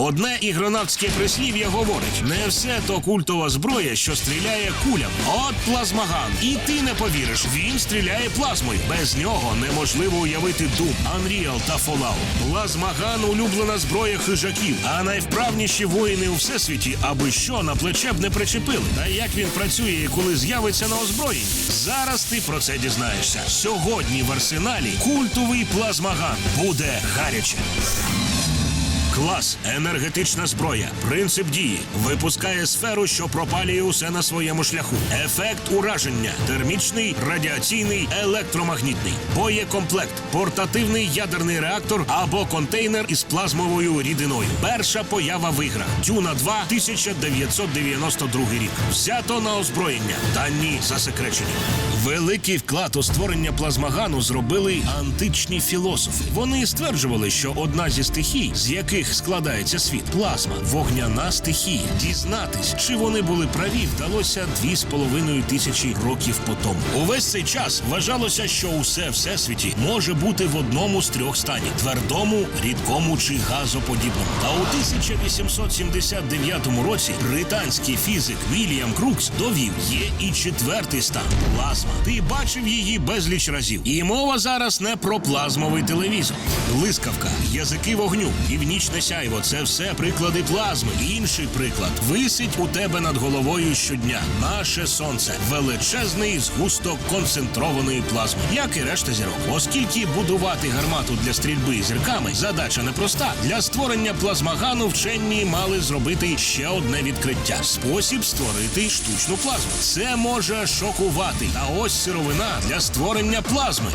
Одне ігронавтське прислів'я говорить: не все то культова зброя, що стріляє кулями. От плазмаган. І ти не повіриш, він стріляє плазмою. Без нього неможливо уявити Doom, Unreal та Fallout. Плазмаган улюблена зброя хижаків, а найвправніші воїни у всесвіті, аби що на плече б не причепили. Та як він працює і коли з'явиться на озброєнні? Зараз ти про це дізнаєшся. Сьогодні в арсеналі культовий плазмаган буде гаряче. Клас, енергетична зброя, принцип дії, випускає сферу, що пропалює усе на своєму шляху. Ефект ураження, термічний, радіаційний, електромагнітний, боєкомплект, портативний ядерний реактор або контейнер із плазмовою рідиною. Перша поява в іграх. Дюна 2, 1992 рік. Взято на озброєння. Дані засекречені. Великий вклад у створення плазмагану зробили античні філософи. Вони стверджували, що одна зі стихій, з яких складається світ, плазма, вогняна стихія. Дізнатись, чи вони були праві, вдалося дві з половиною тисячі років по тому. Увесь цей час вважалося, що усе всесвіті може бути в одному з трьох станів: твердому, рідкому чи газоподібному. Та у 1879 році британський фізик Вільям Крукс довів, є і четвертий стан плазма. Ти бачив її безліч разів. І мова зараз не про плазмовий телевізор. Блискавка, язики вогню, сяйво це все приклади плазми. Інший приклад висить у тебе над головою щодня. Наше сонце величезний згусток концентрованої плазми, як і решта зірок. Оскільки будувати гармату для стрільби зірками задача непроста. Для створення плазмагану вчені мали зробити ще одне відкриття: спосіб створити штучну плазму. Це може шокувати. Та ось сировина для створення плазми.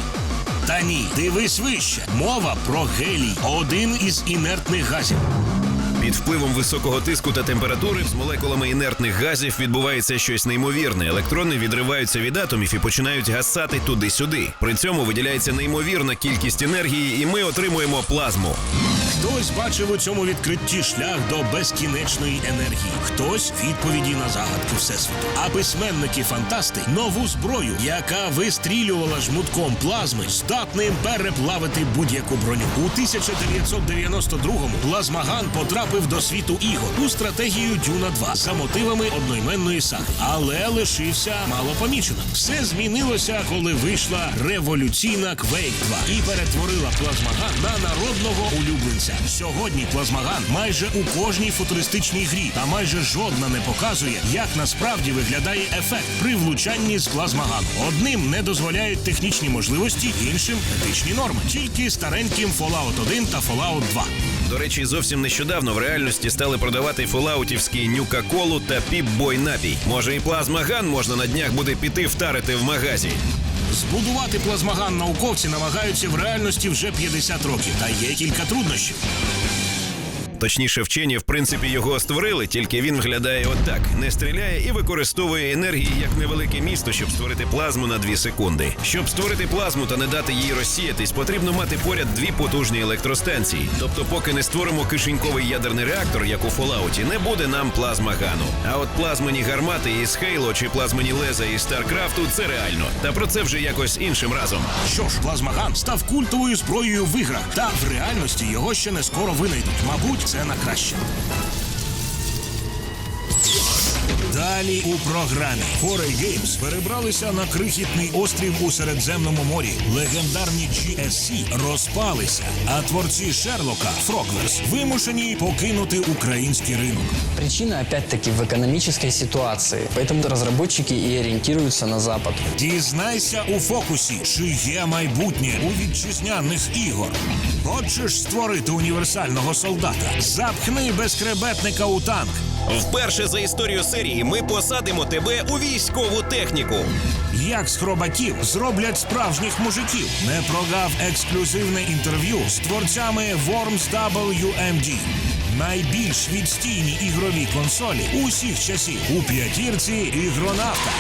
Та ні, дивись вище. Мова про гелій, один із інертних газів. Під впливом високого тиску та температури з молекулами інертних газів відбувається щось неймовірне. Електрони відриваються від атомів і починають гасати туди-сюди. При цьому виділяється неймовірна кількість енергії, і ми отримуємо плазму. Хтось бачив у цьому відкритті шлях до безкінечної енергії, хтось відповіді на загадки всесвіту. А письменники-фантасти нову зброю, яка вистрілювала жмутком плазми, здатним переплавити будь-яку броню. У 1992-му плазмаган потрапив до світу ігор у стратегію Дюна 2 за мотивами одноіменної саги, але лишився малопоміченим. Все змінилося, коли вийшла революційна Quake 2 і перетворила плазмаган на народного улюбленця. Сьогодні плазмаган майже у кожній футуристичній грі, та майже жодна не показує, як насправді виглядає ефект при влучанні з плазмагану. Одним не дозволяють технічні можливості, іншим етичні норми. Тільки стареньким Fallout 1 та Fallout 2. До речі, зовсім нещодавно в реальності стали продавати фолаутівські нюка-колу та піп-бой напій. Може, і плазмаган можна на днях буде піти втарити в магазі. Збудувати плазмаган науковці намагаються в реальності вже 50 років, та є кілька труднощів. Точніше, вчені в принципі його створили, тільки він виглядає отак: не стріляє і використовує енергії як невелике місто, щоб створити плазму на 2 секунди. Щоб створити плазму та не дати їй розсіятись, потрібно мати поряд дві потужні електростанції. Тобто, поки не створимо кишеньковий ядерний реактор, як у Фоллауті, не буде нам плазмагану. А от плазмані гармати із Хейло чи плазмані леза із Старкрафту це реально. Та про це вже якось іншим разом. Що ж, плазмаган став культовою зброєю в іграх, та в реальності його ще не скоро винайдуть. Мабуть, це на краще. Далі у програмі Foray Games перебралися на крихітний острів у Середземному морі. Легендарні GSC розпалися, а творці Шерлока Фрогверс вимушені покинути український ринок. Причина опять-таки в экономической ситуации. Поэтому разработчики и ориентируются на Запад. Дізнайся у фокусі, чи є майбутнє у вітчизняних ігор. Хочеш створити універсального солдата? Запхни безкребетника у танк. Вперше за історію серії ми посадимо тебе у військову техніку. Як з хробаків зроблять справжніх мужиків. Не прогав ексклюзивне інтерв'ю з творцями Worms WMD. Найбільш відстійні ігрові консолі усіх часів у п'ятірці ігронавта.